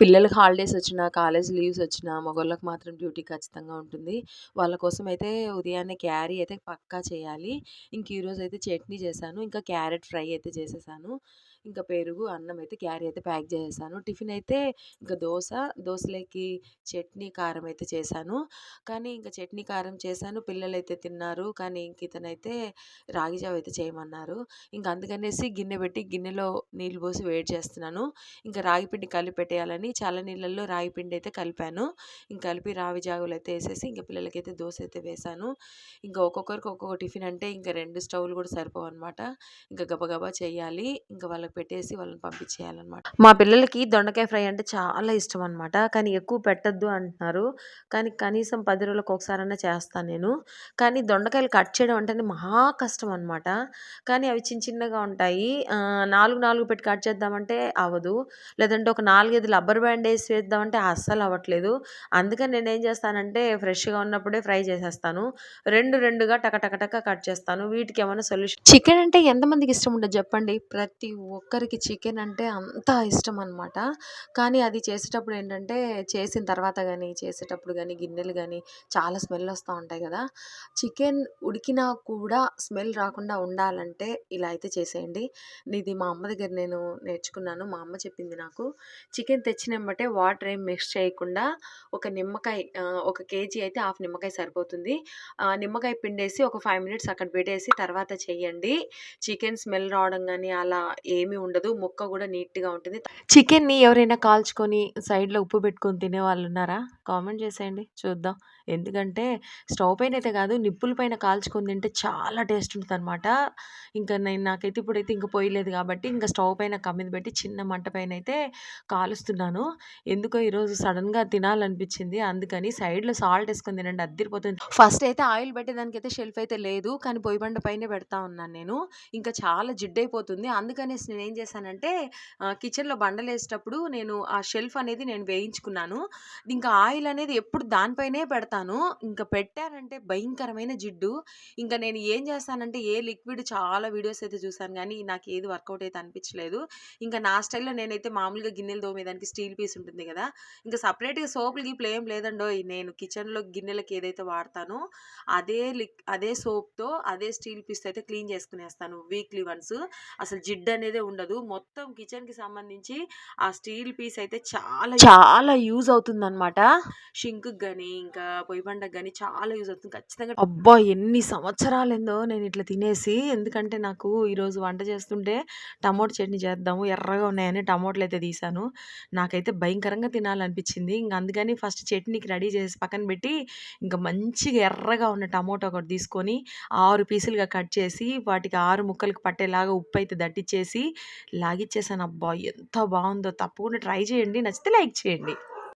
పిల్లలకి హాలిడేస్ వచ్చినా, college leaves వచ్చినా మగవాళ్ళకి మాత్రం డ్యూటీ ఖచ్చితంగా ఉంటుంది. వాళ్ళ కోసం అయితే ఉదయాన్నే క్యారీ అయితే పక్కా చేయాలి. ఇంక ఈరోజైతే చట్నీ చేశాను. ఇంకా క్యారెట్ ఫ్రై అయితే చేసేసాను. ఇంకా పెరుగు, అన్నం అయితే క్యారీ అయితే ప్యాక్ చేసేసాను. టిఫిన్ అయితే ఇంకా దోశ దోశలకి చట్నీ, కారం అయితే చేశాను. కానీ ఇంకా చట్నీ, కారం చేశాను. పిల్లలైతే తిన్నారు. కానీ ఇంక ఇతనైతే రాగి జావ అయితే చేయమన్నారు. ఇంకా అందుకనేసి గిన్నె పెట్టి గిన్నెలో నీళ్ళు పోసి వేడి చేస్తున్నాను. ఇంకా రాగి పిండి కలిపి పెట్టేయాలని చాలా నీళ్ళల్లో రాగి పిండి అయితే కలిపాను. ఇంకా కలిపి రావి జాగులు అయితే వేసేసి ఇంకా పిల్లలకైతే దోశ అయితే వేశాను. ఇంకా ఒక్కొక్కరికి ఒక్కొక్క టిఫిన్ అంటే ఇంకా రెండు స్టవ్‌లు కూడా సరిపోవనమాట. ఇంకా గబగబా చేయాలి. ఇంకా వాళ్ళకి పెట్టేసి వాళ్ళని పంపించేయాలన్నమాట మా పిల్లలకి దొండకాయ ఫ్రై అంటే చాలా ఇష్టం అనమాట. కానీ ఎక్కువ పెట్టద్దు అంటున్నారు. కానీ కనీసం పది రోజులకు ఒకసారైనా చేస్తాను నేను. కానీ దొండకాయలు కట్ చేయడం అంటేనే మహా కష్టం అనమాట. కానీ అవి చిన్న చిన్నగా ఉంటాయి. నాలుగు నాలుగు పెట్టి కట్ చేద్దామంటే అవ్వదు. లేదంటే ఒక 4, 5 రబ్బర్ బ్యాండ్ వేసి వేద్దామంటే అస్సలు అవ్వట్లేదు. అందుకని నేనేం చేస్తానంటే ఫ్రెష్‌గా ఉన్నప్పుడే ఫ్రై చేసేస్తాను. 2, 2గా టక టక కట్ చేస్తాను. వీటికి ఏమైనా సొల్యూషన్ చికెన్ అంటే ఎంతమందికి ఇష్టం ఉండదు చెప్పండి. ప్రతి ఒక్కరికి చికెన్ అంటే అంత ఇష్టం అనమాట. కానీ అది చేసేటప్పుడు ఏంటంటే చేసిన తర్వాత కానీ చేసేటప్పుడు కానీ గిన్నెలు కానీ చాలా స్మెల్ వస్తూ ఉంటాయి కదా! చికెన్ ఉడికినా కూడా స్మెల్ రాకుండా ఉండాలంటే ఇలా అయితే చేసేయండి. ఇది మా అమ్మ దగ్గర నేను నేర్చుకున్నాను. మా అమ్మ చెప్పింది నాకు. చికెన్ తెచ్చిన వాటర్ ఏం మిక్స్ చేయకుండా ఒక నిమ్మకాయ ఒక కేజీ అయితే హాఫ్ నిమ్మకాయ సరిపోతుంది. నిమ్మకాయ పిండేసి ఒక ఫైవ్ మినిట్స్ అక్కడ పెట్టేసి తర్వాత చేయండి. చికెన్ స్మెల్ రావడం కానీ అలా ఏమి ఉండదు. ముక్క కూడా నీట్‌గా ఉంటుంది. చికెన్‌ని ఎవరైనా కాల్చుకొని సైడ్‌లో ఉప్పు పెట్టుకొని తినేవాళ్ళున్నారా? కామెంట్ చేసేయండి చూద్దాం. ఎందుకంటే స్టవ్ పైన అయితే కాదు నిప్పుల పైన కాల్చుకొని తింటే చాలా టేస్ట్ ఉంటుంది అనమాట ఇంకా నేను నాకైతే ఇప్పుడైతే ఇంక పొయ్యి లేదు కాబట్టి ఇంకా స్టవ్ పైన కమ్మిది పెట్టి చిన్న మంట పైన అయితే కాలుస్తున్నాను. ఎందుకో ఈరోజు సడన్గా తినాలనిపించింది. అందుకని సైడ్‌లో సాల్ట్ వేసుకుని తినండి అద్దరిపోతుంది ఫస్ట్ అయితే ఆయిల్ పెట్టేదానికైతే షెల్ఫ్ అయితే లేదు. కానీ పొయ్యి బండ పైనే పెడతా ఉన్నాను నేను. ఇంకా చాలా జిడ్డయిపోతుంది. అందుకనేసి నేనేం చేశానంటే కిచెన్లో బండలు వేసేటప్పుడు నేను ఆ షెల్ఫ్ అనేది నేను వేయించుకున్నాను. ఇంకా ఆయిల్ అనేది ఎప్పుడు దానిపైనే పెడతాను. ఇంకా పెట్టానంటే భయంకరమైన జిడ్డు. ఇంకా నేను ఏం చేస్తానంటే ఏ లిక్విడ్ చాలా వీడియోస్ అయితే చూసాను కానీ నాకు ఏది వర్కౌట్ అయితే అనిపించలేదు. ఇంకా నా స్టైల్‌లో నేనైతే మామూలుగా గిన్నెలు తోమేదానికి స్టీల్ పీస్ ఉంటుంది కదా! ఇంకా సపరేట్గా సోపులు, గీపులు ఏం లేదండో నేను కిచెన్‌లో గిన్నెలకి ఏదైతే వాడతానో అదే లిక్ అదే సోప్‌తో అదే స్టీల్ పీస్‌తో అయితే క్లీన్ చేసుకునేస్తాను వీక్లీ వన్స్. అసలు జిడ్డు అనేదే ఉండదు. మొత్తం కిచెన్‌కి సంబంధించి ఆ స్టీల్ పీస్ అయితే చాలా చాలా యూజ్ అవుతుందనమాట. షింక్ గానీ, ఇంకా పొయ్యి పండగ కానీ చాలా యూజ్ అవుతుంది. ఖచ్చితంగా అబ్బా! ఎన్ని సంవత్సరాలైందో నేను ఇట్లా తినేసి. ఎందుకంటే నాకు ఈరోజు వంట చేస్తుంటే టమోటో చట్నీ చేద్దాము ఎర్రగా ఉన్నాయని టమోటాలైతే తీశాను. నాకైతే భయంకరంగా తినాలనిపించింది. ఇంక అందుకని ఫస్ట్ చట్నీకి రెడీ చేసి పక్కన పెట్టి ఇంకా మంచిగా ఎర్రగా ఉన్న టమోటా ఒకటి తీసుకొని ఆరు పీసులుగా కట్ చేసి వాటికి ఆరు ముక్కలకు పట్టేలాగా ఉప్పు అయితే దట్టిచ్చేసి లాగిచ్చేసాను. అబ్బా! ఎంత బాగుందో తప్పకుండా ట్రై చేయండి. నచ్చితే లైక్ చేయండి.